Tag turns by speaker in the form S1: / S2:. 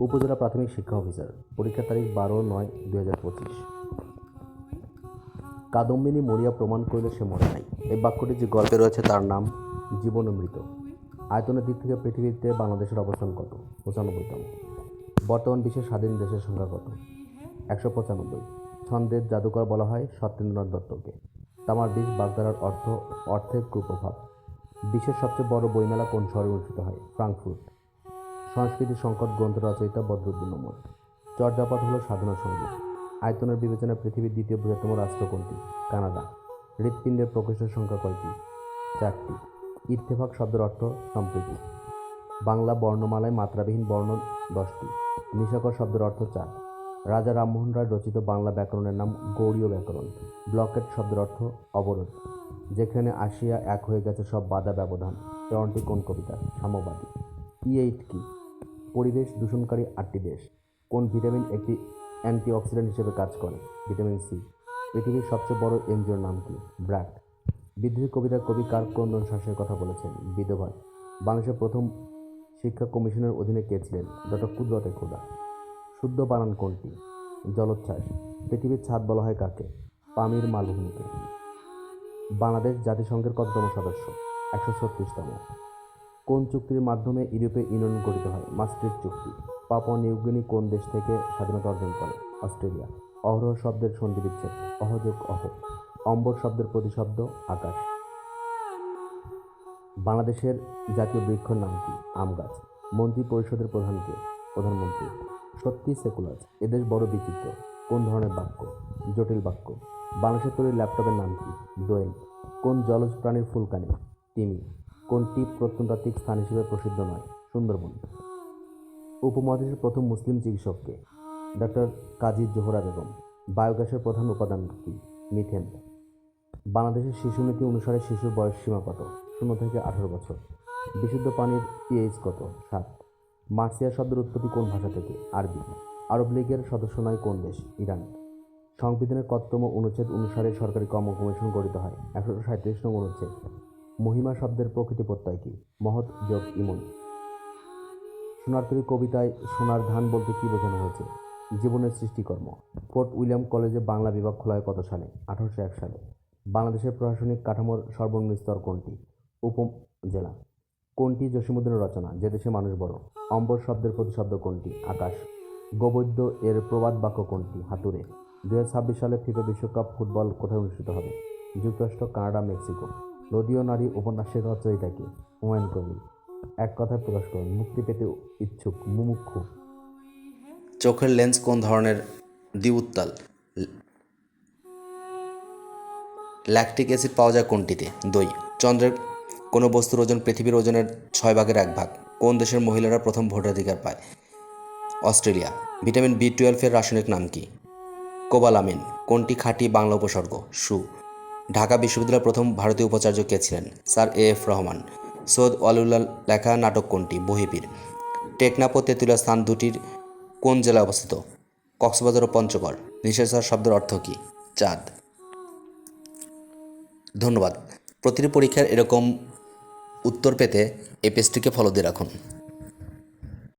S1: উপজেলা প্রাথমিক শিক্ষা অফিসার, পরীক্ষার তারিখ বারো নয় দুই হাজার পঁচিশ। কাদম্বিনী মরিয়া প্রমাণ করলে সে মরে নাই। এই বাক্যটি যে গল্পে রয়েছে তার নাম জীবন মৃত আয়তনের দিক থেকে পৃথিবীতে বাংলাদেশের অবস্থান কত? পঁচানব্বইতম। বর্তমান বিশ্বের স্বাধীন দেশের সংখ্যা কত? একশো পঁচানব্বই। ছন্দের জাদুকর বলা হয় সত্যেন্দ্রনাথ দত্তকে। তামার বীজ বাগদারার অর্থ অর্থের কুপ্রভাব বিশ্বের সবচেয়ে বড় বইমেলা কোন শহরে অনুষ্ঠিত হয়? ফ্রাঙ্কফুর্ট। সংস্কৃতি সংকট গ্রন্থ রচয়িতা বদরুদ্দিন নম্বর চর্যাপদ হল সাধনা সংগীত। আয়তনের বিবেচনায় পৃথিবীর দ্বিতীয় বৃহত্তম রাষ্ট্র কোনটি? কানাডা। হৃৎপিণ্ডের প্রকৃষ্ট সংখ্যা কয়টি? চারটি। ইত্তেফাক শব্দের অর্থ সম্প্রীতি। বাংলা বর্ণমালায় মাত্রাবিহীন বর্ণ দশটি। নিশাকর শব্দের অর্থ চার রাজা রামমোহন রায় রচিত বাংলা ব্যাকরণের নাম গৌড়ীয় ব্যাকরণ। ব্লকেট শব্দের অর্থ অবরোধ। যেখানে আসিয়া এক হয়ে গেছে সব বাধা ব্যবধান। চরণটি কোন কবিতা সাম্যবাদী। ই এইট কি? পরিবেশ দূষণকারী আটটি দেশ। কোন ভিটামিন একটি অ্যান্টিঅক্সিডেন্ট হিসেবে কাজ করে? Vitamin C. পৃথিবীর সবচেয়ে বড় এনজিওর নাম কি? ব্র্যাক। বিদ্রোহী কবিতার কবি কার ক্রন্দন শ্বাসের কথা বলেছেন, বিধবা। বাংলাদেশের প্রথম শিক্ষা কমিশনের অধীনে কে ছিলেন? ডক্টর কুদরতে খোদা। শুদ্ধ বানান কোনটি? জলোচ্ছ্বাস। পৃথিবীর ছাদ বলা হয় কাকে? পামির মালভূমিকে। বাংলাদেশ জাতিসংঘের কততম সদস্য? একশো ছত্রিশতম। কোন চুক্তির মাধ্যমে ইউরোপে ইউনিয়ন গঠিত হয়? মাস্ট্রিট চুক্তি। পাপন নিউগিনি কোন দেশ থেকে স্বাধীনতা অর্জন করে অস্ট্রেলিয়া। অহরহ শব্দের সন্ধি বিচ্ছেদ অহযোগ অহ। অম্বর শব্দের প্রতিশব্দ আকাশ। বাংলাদেশের জাতীয় বৃক্ষর নাম কি? আম গাছ। মন্ত্রী পরিষদের প্রধানকে প্রধানমন্ত্রী। সত্যি সেকুলার। এদেশ বড় বিচিত্র। কোন ধরনের বাক্য? জটিল বাক্য। বাংলাদেশের তৈরি ল্যাপটপের নাম কি? দোয়েল। কোন জলজ প্রাণীর ফুলকানি? তিমি। কোনটি প্রত্নতাত্ত্বিক স্থান হিসেবে প্রসিদ্ধ নয়? সুন্দরবন। উপমহাদেশের প্রথম মুসলিম চিকিৎসককে ডক্টর কাজী জোহরা বেগম, বায়োগ্যাসের প্রধান উপাদান কি? মিথেন। বাংলাদেশের শিশু নীতি অনুসারে শিশুর বয়স সীমা কত? শূন্য থেকে আঠারো বছর। বিশুদ্ধ পানির পিএইচ কত? সাত। মার্সিয়া শব্দের উৎপত্তি কোন ভাষা থেকে? আরবি। আরব লীগের সদস্য নয় কোন দেশ? ইরান। সংবিধানের কততম অনুচ্ছেদ অনুসারে সরকারি কর্ম কমিশন গঠিত হয়? একশো সাঁত্রিশ নং অনুচ্ছেদ। মহিমা শব্দের প্রকৃতি প্রত্যয় কি? মহৎ যোগ ইমন। সোনার তরী কবিতায় সোনার ধান বলতে কি বোঝানো হয়েছে? জীবনের সৃষ্টিকর্ম। ফোর্ট উইলিয়াম কলেজে বাংলা বিভাগ খোলা হয় কত সালে? আঠারোশো এক সালে। বাংলাদেশের প্রশাসনিক কাঠামোর সর্বনিম্ন স্তর কোনটি? উপজেলা কোনটি জসীমুদ্দিনের রচনা? যে দেশে মানুষ বড়। অম্বর শব্দের প্রতিশব্দ কোনটি? আকাশ। গোবৈদ্য এর প্রবাদ বাক্য কোনটি? হাজার ছাব্বিশ সালে ফিফা বিশ্বকাপ ফুটবল কোথায় অনুষ্ঠিত হবে? যুক্তরাষ্ট্র, কানাডা, মেক্সিকো। নদীয় নারী উপন্যাসের রচয়িতা কি হুমায়ুন কবির এক কথায় প্রকাশ করুন, মুক্তি পেতে ইচ্ছুক মুমুক্ষু
S2: চোখের লেন্স কোন ধরনের? দ্বিউত্তাল। ল্যাকটিক অ্যাসিড পাওয়া যায় কোনটিতে? দই। চন্দ্রের কোনো বস্তুর ওজন পৃথিবীর ওজনের ছয় ভাগের এক ভাগ। কোন দেশের মহিলারা প্রথম ভোটাধিকার পায়? অস্ট্রেলিয়া। ভিটামিন বি টুয়েলভের রাসায়নিক নাম কি? কোবালামিন। কোনটি খাঁটি বাংলা উপসর্গ? সু। ঢাকা বিশ্ববিদ্যালয়ের প্রথম ভারতীয় উপাচার্য কে ছিলেন? Sir A F Rahman. Syed Waliullah লেখা নাটক কোনটি? বহিপীর। টেকনাফ ও তেঁতুলিয়া স্থান দুটির কোন জেলায় অবস্থিত? কক্সবাজার ও পঞ্চগড়। নিষেধার শব্দের অর্থ কী? চাঁদ। ধন্যবাদ। প্রতিটি পরীক্ষার এরকম উত্তর পেতে এই পেজটিকে ফলো দিয়ে রাখুন।